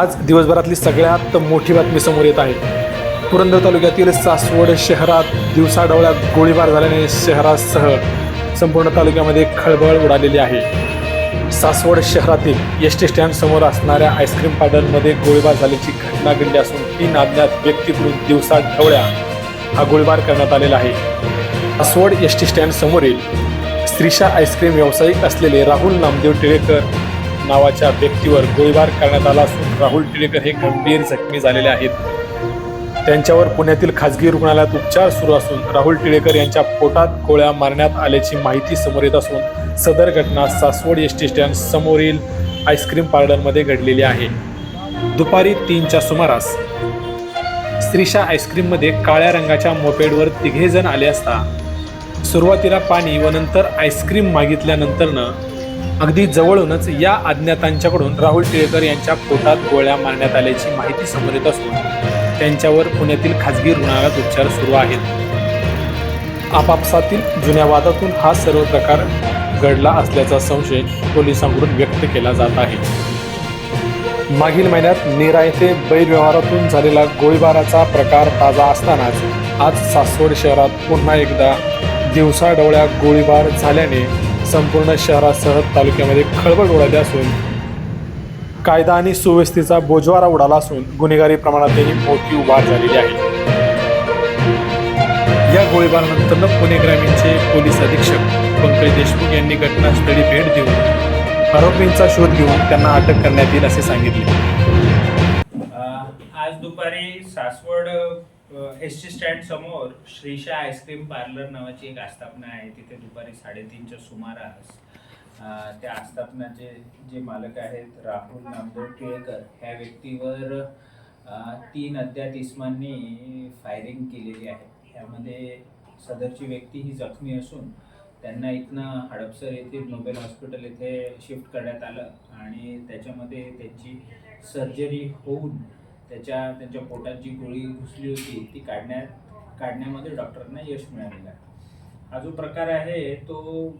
आज दिवसभरातली सगळ्यात मोठी बातमी समोर येत आहे. पुरंदर तालुक्यातील सासवड शहरात दिवसाढवळ्या गोळीबार झाल्याने शहरासह संपूर्ण तालुक्यामध्ये खळबळ उडालेली आहे. सासवड शहरातील एस टी स्टँड समोर असणाऱ्या आईस्क्रीम पार्लरमध्ये गोळीबार झाल्याची घटना घडली असून तीन अज्ञात व्यक्तीकडून दिवसाढवळ्या हा गोळीबार करण्यात आलेला आहे. सासवड एस टी स्टँड समोरील स्त्रीशा आईस्क्रीम व्यावसायिक असलेले राहुल नामदेव टिळेकर नावाच्या व्यक्तीवर गोळीबार करण्यात आला असून राहुल टिळेकर हे गंभीर जखमी झालेले आहेत. त्यांच्यावर पुण्यातील खाजगी रुग्णालयात उपचार सुरू असून राहुल टिळेकर यांच्या पोटात गोळ्या मारण्यात आल्याची माहिती समोर येत असून सदर घटना सासवड एस टी स्टँड समोरील आईस्क्रीम पार्लरमध्ये घडलेली आहे. दुपारी तीनच्या सुमारास स्त्रीशा आईस्क्रीममध्ये काळ्या रंगाच्या मोपेडवर तिघे जण आले असता सुरुवातीला पाणी व नंतर आईस्क्रीम मागितल्यानंतरनं अगदी जवळूनच या अज्ञातांच्याकडून राहुल टिळेकर यांच्या पोटात गोळ्या मारण्यात आल्याची माहिती समोर येत असून त्यांच्यावर पुण्यातील खाजगी रुग्णालयात उपचार सुरू आहेत. आपापसातील जुन्या वादातून हा सर्व प्रकार घडला असल्याचा संशय पोलिसांकडून व्यक्त केला जात आहे. मागील महिन्यात नेरा येथे बैलव्यवहारातून झालेला गोळीबाराचा प्रकार ताजा असतानाच आज सासवड शहरात पुन्हा एकदा दिवसाढवळ्या गोळीबार झाल्याने संपूर्ण शहरासह तालुक्यामध्ये खळबळ उडाली असून कायदा आणि सुव्यवस्थेचा बोजवारा उडाला असून गुन्हेगारी प्रमाणातही मोठी उभार झालेली आहे. या गोळीबारानंतर पुणे ग्रामीणचे पोलीस अधीक्षक पंकज देशमुख यांनी घटनास्थळी भेट देऊन आरोपींचा शोध घेऊन त्यांना अटक करण्यात येईल असे सांगितले. आज दुपारी सासवड एस टी स्टँड समोर श्रीशा आईस्क्रीम पार्लर नावाची एक आस्थापना आहे. तिथे दुपारी साडेतीनच्या सुमारास त्या आस्थापनाचे जे मालक आहेत राहुल नामदेव टिळेकर ह्या व्यक्तीवर तीन अज्ञात इस्मांनी फायरिंग केलेली आहे. ह्यामध्ये सदरची व्यक्ती ही जखमी असून त्यांना इथनं हडपसर येथील नोबेल हॉस्पिटल येथे शिफ्ट करण्यात आलं आणि त्याच्यामध्ये त्यांची सर्जरी होऊन त्याच्या त्यांच्या पोटात जी गोळी घुसली होती ती काढण्यात काढण्यामध्ये डॉक्टरांना यश मिळालेलं आहे. हा जो प्रकार आहे तो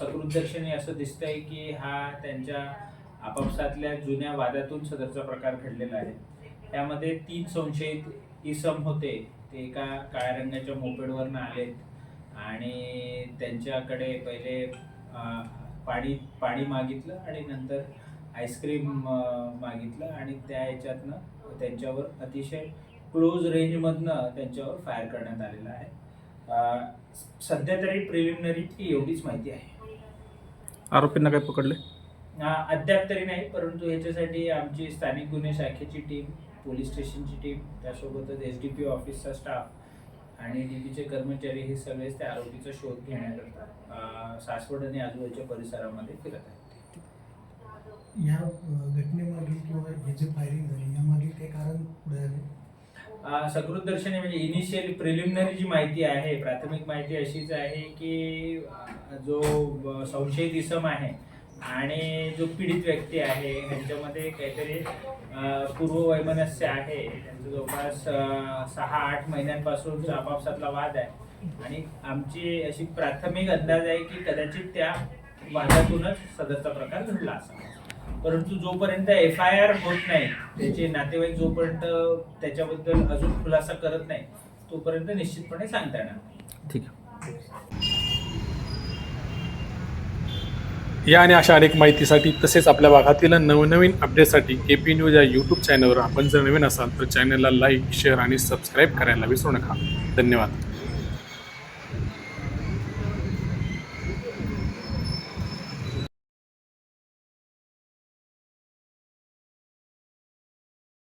सकृदर्शनी असं दिसतंय की हा त्यांच्या आपापसातल्या जुन्या वादातून सदरचा प्रकार घडलेला आहे. त्यामध्ये तीन संशयित इसम होते. ते एका काळ्या रंगाच्या मोपेडवरनं आलेत आणि त्यांच्याकडे पहिले पाणी पाणी मागितलं आणि नंतर आईस्क्रीम मागितलं आणि त्या ह्याच्यातनं त्यांच्यावर अतिशय क्लोज रेंजमधनं त्यांच्यावर फायर करण्यात आलेलं आहे. अं, सध्या तरी प्रिलिमिनरी एवढीच माहिती आहे. आरोपींना काय पकडले? अं, अद्याप तरी नाही परंतु ह्याच्यासाठी आमची स्थानिक गुन्हे शाखेची टीम पोलीस स्टेशनची टीम त्यासोबतच एस डी पी ऑफिसचा स्टाफ आणि डी पीचे कर्मचारी हे सगळेच त्या आरोपीचा शोध घेण्याकरता अं, सासवड आणि आजूबाजूच्या परिसरामध्ये फिरत आहेत. या अ, घटनेमागील किंवा हे जे फायरिंग झाली काही कारण पुढे सकृत दर्शनी सकृतदर्शनी म्हणजे इनिशियल प्रिलिमिनरी जी माहिती आहे प्राथमिक माहिती अशीच आहे की जो संशयित इसम आहे आणि जो पीडित व्यक्ती आहे ह्यांच्यामध्ये काहीतरी पूर्व पूर्ववैमनस्य आहे. त्यांचा जवळपास सहा आठ महिन्यांपासून आपापसातला वाद आहे. आणि आमची अशी प्राथमिक अंदाज आहे की कदाचित त्या वादातूनच सदरचा प्रकार घडला असा परंतु जोपर्यंत एफ आय आर होत नाही त्याचे नातेवाईक जोपर्यंत त्याच्याबद्दल अजून खुलासा करत नाही तोपर्यंत निश्चितपणे सांगता येणार नाही. ठीक आहे. या आणि अशा अनेक माहितीसाठी तसेच आपल्या भागातील नवनवीन अपडेटसाठी के पी न्यूज या यूट्यूब चॅनलवर आपण जर नवीन असाल तर चॅनलला लाईक शेअर आणि सबस्क्राईब करायला विसरू नका. धन्यवाद.